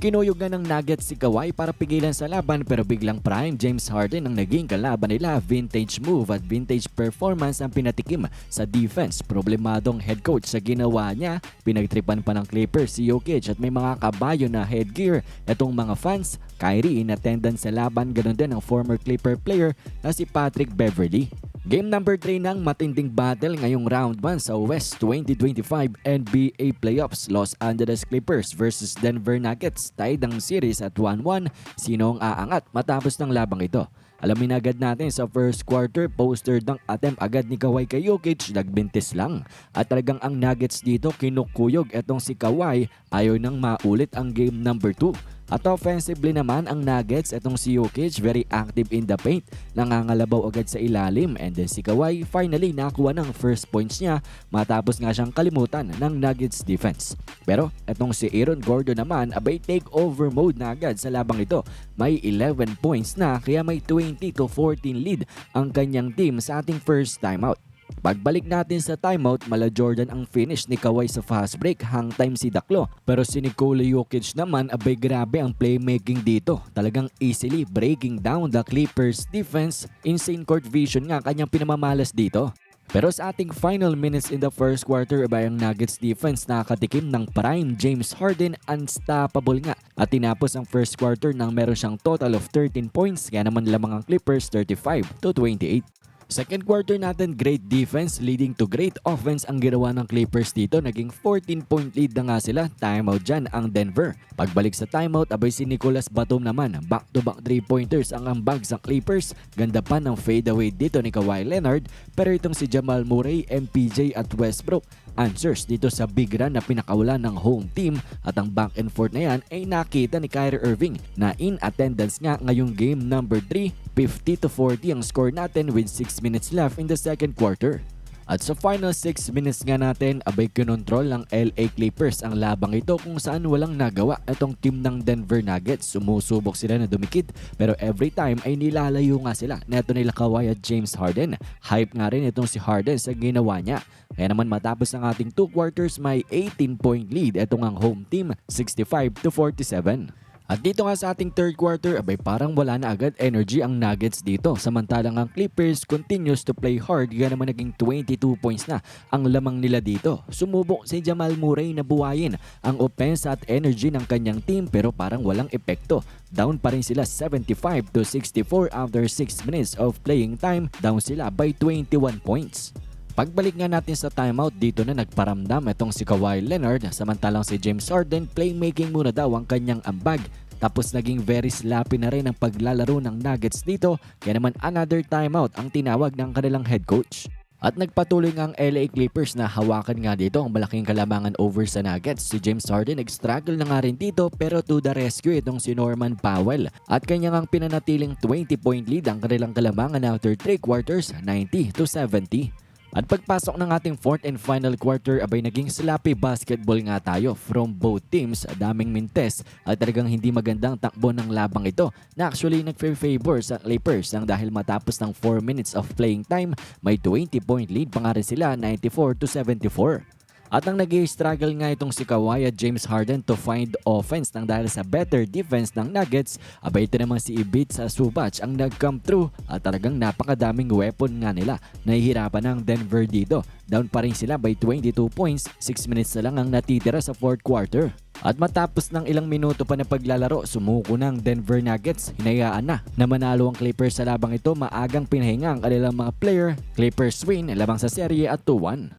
Kinuyog na ng Nuggets si Kawhi para pigilan sa laban pero biglang prime James Harden ang naging kalaban nila. Vintage move at vintage performance ang pinatikim sa defense. Problemadong head coach sa ginawa niya. Pinagtripan pa ng Clippers si Jokic at may mga kabayo na headgear. Itong mga fans, Kyrie in attendance sa laban. Ganon din ang former Clipper player na si Patrick Beverly. Game number 3 ng matinding battle ngayong round 1 sa West 2025 NBA Playoffs. Los Angeles Clippers versus Denver Nuggets. Tied ang series at 1-1. Sino ang aangat matapos ng labang ito? Alamin agad natin sa first quarter, poster ng attempt agad ni Kawhi kay Jokic, nagbintis lang. At talagang ang Nuggets dito kinukuyog etong si Kawhi ayaw nang maulit ang game number 2. At offensively naman ang Nuggets, itong si Jokic very active in the paint, nangangalabaw agad sa ilalim and then si Kawhi finally nakuha ng first points niya matapos nga siyang kalimutan ng Nuggets defense. Pero itong si Aaron Gordon naman abay take over mode na agad sa labang ito. May 11 points na kaya may 20 to 14 lead ang kanyang team sa ating first timeout. Pagbalik natin sa timeout, mala Jordan ang finish ni Kawhi sa fast break, hang time si Daklo. Pero si Nikola Jokic naman, abay grabe ang playmaking dito. Talagang easily breaking down the Clippers defense. Insane court vision nga kanyang pinamamalas dito. Pero sa ating final minutes in the first quarter, abay ang Nuggets defense nakakatikim ng prime James Harden unstoppable nga. At tinapos ang first quarter nang meron siyang total of 13 points, kaya naman lamang ang Clippers 35 to 28. Second quarter natin, great defense leading to great offense ang ginawa ng Clippers dito. Naging 14 point lead na nga sila. Timeout dyan ang Denver. Pagbalik sa timeout, abay si Nicolas Batum naman. Back-to-back 3-pointers ang ambag sa Clippers. Ganda pa ng fadeaway dito ni Kawhi Leonard. Pero itong si Jamal Murray, MPJ at Westbrook answers dito sa big run na pinakawalan ng home team at ang back and forth na yan ay nakita ni Kyrie Irving na in attendance nga ngayong game number 3 50 to 40 ang score natin with 6 minutes left in the second quarter. At sa final 6 minutes nga natin, abay kinontrol ng LA Clippers ang labang ito kung saan walang nagawa itong team ng Denver Nuggets. Sumusubok sila na dumikit pero every time ay nilalayo nga sila neto nila Kawhi James Harden. Hype nga rin itong si Harden sa ginawa niya. Kaya naman matapos ang ating 2 quarters may 18 point lead itong ang home team 65 to 47. At dito nga sa ating third quarter, abay parang wala na agad energy ang Nuggets dito. Samantalang ang Clippers continues to play hard, kaya naman naging 22 points na ang lamang nila dito. Sumubok si Jamal Murray na buhayin ang offense at energy ng kanyang team pero parang walang epekto. Down pa rin sila 75 to 64 after 6 minutes of playing time. Down sila by 21 points. Pagbalik nga natin sa timeout, dito na nagparamdam itong si Kawhi Leonard samantalang si James Harden playmaking muna daw ang kanyang ambag. Tapos naging very sloppy na rin ang paglalaro ng Nuggets dito kaya naman another timeout ang tinawag ng kanilang head coach. At nagpatuloy nga ang LA Clippers na hawakan nga dito ang malaking kalamangan over sa Nuggets. Si James Harden nag-struggle na nga rin dito pero to the rescue itong si Norman Powell. At kanya ngang pinanatiling 20 point lead ang kanilang kalamangan after 3 quarters 90 to 70. At pagpasok ng ating fourth and final quarter, abay naging sloppy basketball nga tayo from both teams. Daming mintes at talagang hindi magandang takbo ng labang ito na actually nag-favor sa Clippers ang dahil matapos ng 4 minutes of playing time, may 20 point lead pa nga rin sila 94 to 74. At ang nag struggle nga itong si Kawhi at James Harden to find offense nang dahil sa better defense ng Nuggets, abay ito naman si Ibit sa Subac ang nag-come through at talagang napakadaming weapon nga nila. Nahihirapan ng Denver dito. Down pa rin sila by 22 points, 6 minutes na lang ang natitira sa fourth quarter. At matapos ng ilang minuto pa na paglalaro, sumuko ng Denver Nuggets. Hinayaan na na manalo ang Clippers sa labang ito. Maagang pinahinga ang kanilang mga player. Clippers win labang sa serye at 2-1.